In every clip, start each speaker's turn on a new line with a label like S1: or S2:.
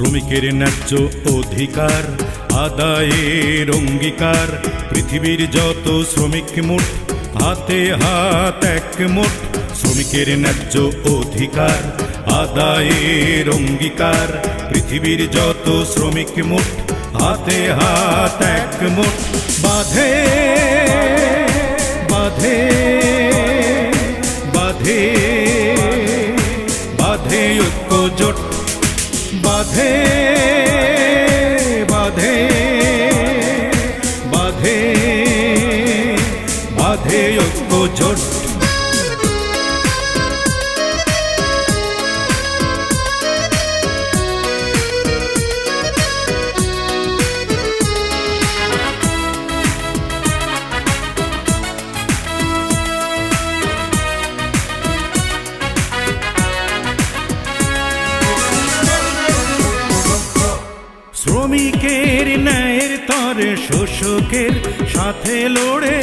S1: শ্রমিকের ন্যায্য অধিকার, আদায়ের অঙ্গীকার, পৃথিবীর যত শ্রমিক মুঠ, হাতে হাত এক মুঠ, শ্রমিকের ন্যায্য অধিকার, আদায়ের অঙ্গীকার, পৃথিবীর যত শ্রমিক মুঠ, হাতে হাত এক মুঠ, বাঁধে বাঁধে বাঁধে বাঁধে ঐক্য জোট। বাঁধে। শ্রমিকের ন্যায়ের তরে শোষকের সাথে লড়ে।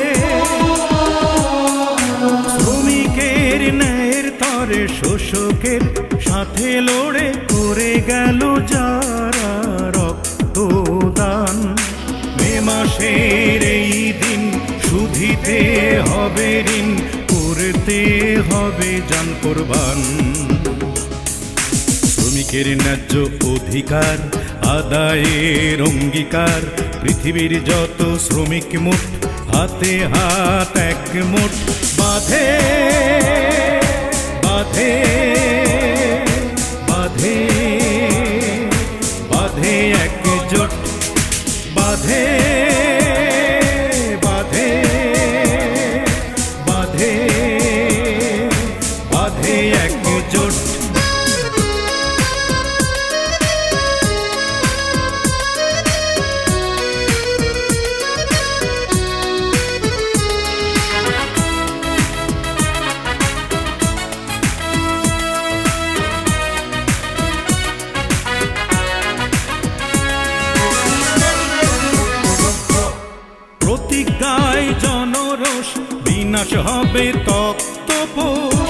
S1: শ্রমিকের ন্যায়ের তরে শোষকের সাথে লড়ে করে গেল যারা রক্তদান। মে মাসের এই দিন শুধিতে হবে ঋণ, করতে হবে জান কোরবান। শ্রমিকের ন্যায্য অধিকার আদায়ের অঙ্গীকার, পৃথিবীর যত শ্রমিক মুঠ হাতে হাত এক মুঠ বাঁধে বাঁধে বাঁধে বাঁধে একজোট। বাঁধে বাঁধে বাঁধে বাঁধে একজোট। বিনাশ হবে তক্তপোষ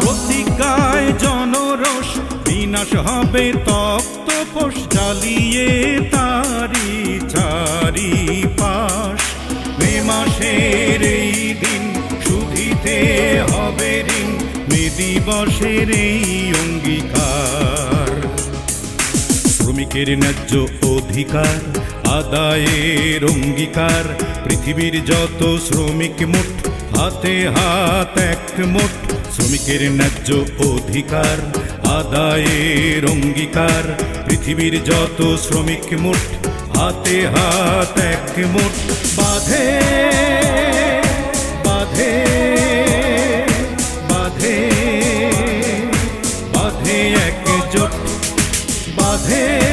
S1: প্রতিজ্ঞায় জনরোষ বিনাশ হবে তক্তপোষ জ্বালিয়ে তারি চারি পাশ। মে মাসের এই দিন শুধিতে হবে ঋণ, মে দিবসের এই অঙ্গীকার। শ্রমিকের ন্যায্য অধিকার আদায়ের অঙ্গীকার পৃথিবীর যত শ্রমিক মুঠ, হাতে হাত এক মুঠ, শ্রমিকের ন্যায্য অধিকার। আদায়ের অঙ্গীকার পৃথিবীর যত শ্রমিক মুঠ, হাতে হাত এক মুঠ। বাঁধে বাঁধে বাঁধে বাঁধে একজোট বাঁধে